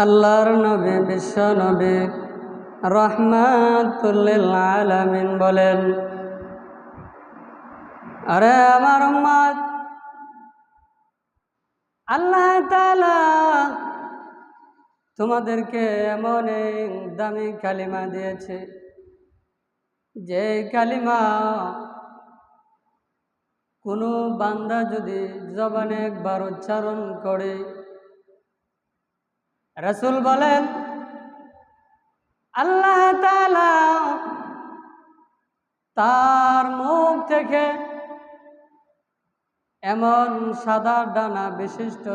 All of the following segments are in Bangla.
আল্লাহর নবী, বিশ্ব নবী রহমাতুল্লিল বলেন, আরে আমার উম্মত, আল্লাহ তাআলা তোমাদেরকে এমন দামি কালিমা দিয়েছে, যে কালিমা কোনো বান্দা যদি জবানে একবার উচ্চারণ করে রসুল বলেন, আল্লাহ তার মুখ থেকে এমন সাদা ডানা বিশিষ্ট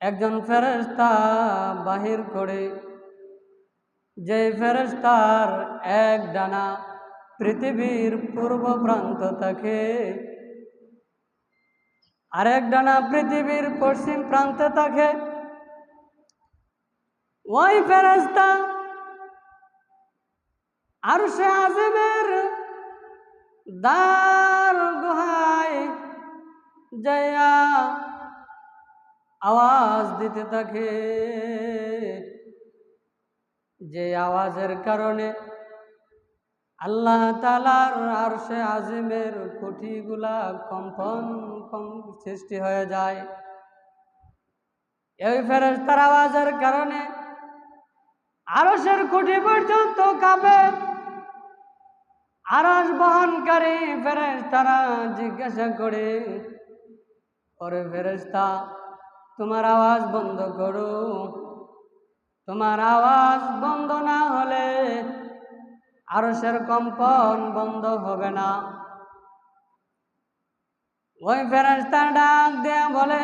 একজন ফেরেস্তা বাহির করে যে ফেরেস্তার এক ডানা পৃথিবীর পূর্ব প্রান্ত থাকে আরেক ডানা পৃথিবীর পশ্চিম প্রান্তে থাকে ওই ফেরেস্তা আর সে আজিমের দার গুহায় জয়া আওয়াজ দিতে থাকে। যে আওয়াজের কারণে আল্লাহ তালার আর সে আজিমের কুঠিগুলা কম্পন কম সৃষ্টি হয়ে যায়। এই ফেরেস্তার আওয়াজের কারণে আরসের কুঠি পর্যন্ত কাঁপে। আরস বহনকারী ফেরেস্তারা জিজ্ঞাসা করে, ওরে ফেরেস্তা তোমার আওয়াজ বন্ধ করো। তোমার আওয়াজ বন্ধ না হলে আরসের কম্পন বন্ধ হবে না। ওই ফেরেস্তা ডাক দেয়া বলে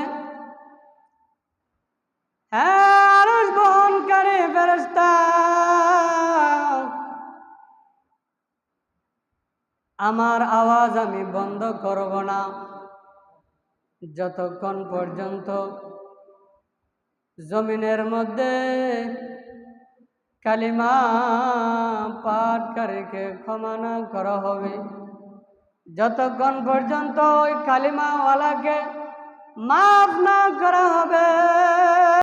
আমার আওয়াজ আমি বন্ধ করব না। যতক্ষণ পর্যন্ত জমিনের মধ্যে কালিমা পাঠকারীকে ক্ষমা না করা হবে, যতক্ষণ পর্যন্ত ওই কালিমাওয়ালাকে মাফ না করা হবে।